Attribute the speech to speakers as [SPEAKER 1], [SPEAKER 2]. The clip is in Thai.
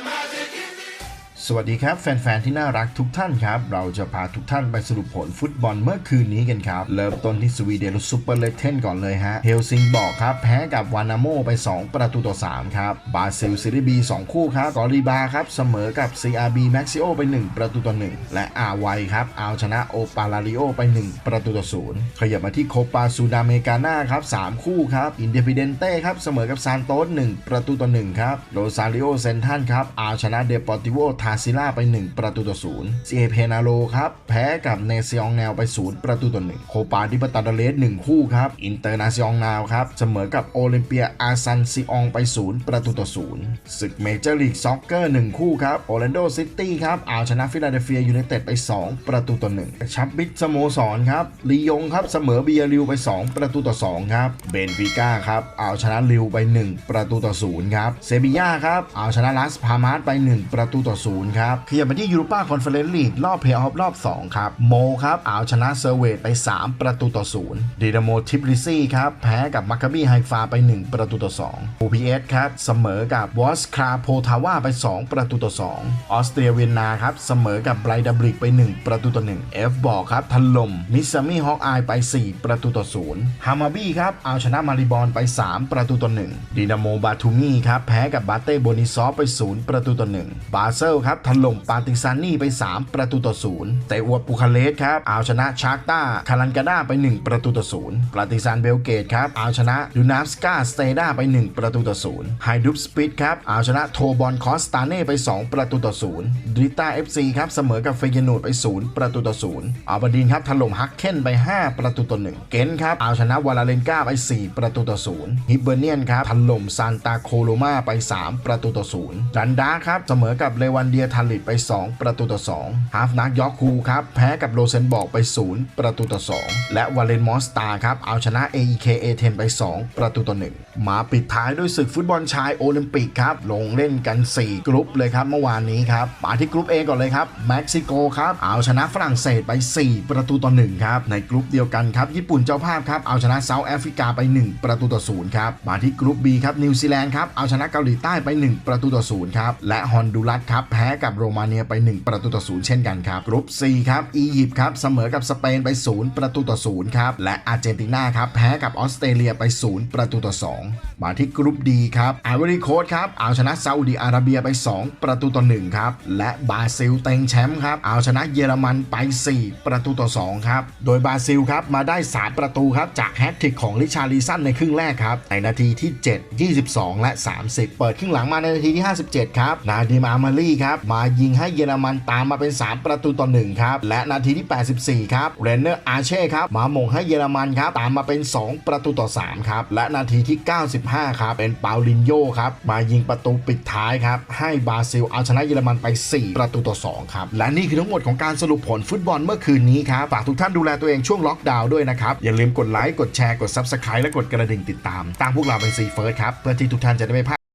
[SPEAKER 1] imagine. สวัสดีครับแฟน ๆ ที่น่ารักทุกท่านครับ เราจะพาทุกท่านไปสรุปผลฟุตบอลเมื่อคืนนี้กันครับ เริ่มต้นที่สวีเดนซูเปอร์เลเทนก่อนเลยฮะเฮลซิงบอกครับ แพ้กับวานาโมไป 2 ประตูต่อ 3 ครับบาซิลซีรีบี 2 คู่ครับกอริบาครับ เสมอกับ CRB m a x i o ไป 1 ประตูต่อ 1 และอาไวครับเอาชนะโอปาลาริโอไป 1 ประตูต่อ 0 ขยับมาที่โคปาซูดาเมกาน่าครับ 3 คู่ครับอินเด p ิเดนเต้ครับเสมอกับซานโตส1ประตูต่อ1ครับโรซาริโอเซนทันครับเอาชนะเดปอร์ติโวทาซิล่าไป 1 ประตูต่อ0เซเพนาโลครับ แพ้กับเนเซียองแนวไป 0 ประตูต่อ1โคปาดิปตาดาเลส1คู่ครับ อินเตอร์นาซิองนาวครับ เสมอกับโอลิมเปียอาซันซิองไป 0 ประตูต่อ0ศึกเมเจอร์ลีกซ็อกเกอร์1คู่ครับโอแลนโดซิตี้ครับเอาชนะฟิลาเดลเฟียยูไนเต็ดไป 2 ประตูต่อ1ชับบิดสโมสรครับลียงครับเสมอเบียริวไป 2 ประตูต่อ2ครับเบนฟิก้าครับเอาชนะลิวไป 1 ประตูต่อ0ครับเซบีย่าครับเอาชนะลัสพามาสไป 1 ประตูต่อ0 ครับขยับมาที่ยูโรปาคอนเฟอเรนซ์ลีกรอบเพลย์ออฟรอบ 2 ครับ โมครับเอาชนะเซอร์เวตไป 3 ประตูต่อ0ดีนาโมทิปลิซี่ครับ แพ้กับมัคคาบีไฮฟาไป 1 ประตูต่อ2 OPS ครับเสมอกับวอสคราโพทาวาไป 2 ประตูต่อ2ออสเตรียเวียนนาครับเสมอกับไบรดับริกไป 1 ประตูต่อ1 F บอกครับถล่มมิสซามี่ฮอกอายไป 4 ประตูต่อ0ฮามาบี้ครับเอาชนะมาริบอลไป 3 ประตูต่อ1ดีนาโมบาทูมี่ครับแพ้กับบาเต้โบนิซอฟไป 0 ประตูต่อ1บาเซลครับถล่มปาติซานี่ไป 3 ประตูต่อ0แต่อวดปูคาเลสครับเอาชนะชาร์กตาคารันกาดาไป 1 ประตูต่อ0ปาติซานเบลเกตครับเอาชนะดูนาฟสกาสเตดาไป 1 ประตูต่อ0ไฮดุปสปิดครับเอาชนะโทบอลคอสตาเน่ไป 2 ประตูต่อ0ดริต้าเอฟซีครับเสมอกับเฟยนูดไป 0 ประตูต่อ0อาบดีนครับถล่มฮักเคนไป 5 ประตูต่อ1เกนครับเอาชนะวาลาเลนกาไป 4 ประตูต่อ0ฮิบเบเนียนครับถล่มซานตาโคโลมาไป 3 ประตูต่อ0รันดาครับเสมอกับเลวันเดียทันลิตไป 2 ประตูต่อ2ฮาฟนักยอคูครับแพ้กับโรเซนบอกไป 0 ประตูต่อ 2 และวาเลนมอสตาครับเอาชนะ AEK A10 ไป 2 ประตูต่อ 1 มาปิดท้ายด้วยศึกฟุตบอลชายโอลิมปิกครับลงเล่นกัน 4 กรุ๊ปเลยครับเมื่อวานนี้ครับมาที่กรุ๊ป A ก่อนเลยครับเม็กซิโกครับเอาชนะฝรั่งเศสไป 4 ประตูต่อ1ครับในกรุ๊ปเดียวกันครับญี่ปุ่นเจ้าภาพครับเอาชนะเซาท์แอฟริกาไป 1 ประตูต่อ0ครับมาที่กรุ๊ป B ครับนิวซีแลนด์ครับเอาชนะเกาหลีใต้ไป 1 ประตูต่อ0ครับและฮอนดูรัสครับแพ้พ้กับโรมาเนียไป 1 ประตูต่อ0เช่นกันครับกรุ๊ป C ครับอียิปต์ครับเสมอกับสเปนไป 0 ประตูต่อ0ครับและอาร์เจนตินาครับแพ้กับออสเตรเลียไป 0 ประตูต่อ 2 มาที่กรุ๊ป D ครับไอวอรี่โคสครับเอาชนะซาอุดิอาระเบียไป 2 ประตูต่อ1ครับและบราซิลเต็งแชมป์ครับเอาชนะเยอรมันไป 4 ประตูต่อ2ครับโดยบราซิลครับมาได้ 3 ประตูครับจากแฮตทริกของลิชารีสันในครึ่งแรกครับในนาทีที่ 7 22 และ 30 เปิดครึ่งหลังมาในนาทีที่ 57 ครับนาดิมาอามารีครับมายิงให้เยอรมันตามมาเป็น 3 ประตูต่อ1ครับ และนาทีที่ 84 ครับเรนเนอร์อาเช่ครับ มาหม่งให้เยอรมันครับ ตามมาเป็น 2 ประตูต่อ 3 ครับ และนาทีที่ 95 ครับ เป็นปาลินโยครับ มายิงประตูปิดท้ายครับ ให้บราซิลเอาชนะเยอรมันไป 4 ประตูต่อ 2 ครับ และนี่คือทั้งหมดของการสรุปผลฟุตบอลเมื่อคืนนี้ครับ ฝากทุกท่านดูแลตัวเองช่วงล็อกดาวน์ด้วยนะครับ อย่าลืมกดไลค์ กดแชร์ กด Subscribe และกดกระดิ่งติดตาม ตามพวกเราเป็นซีเฟิร์สครับ เพื่อที่ทุกท่านจะได้ไม่พลาด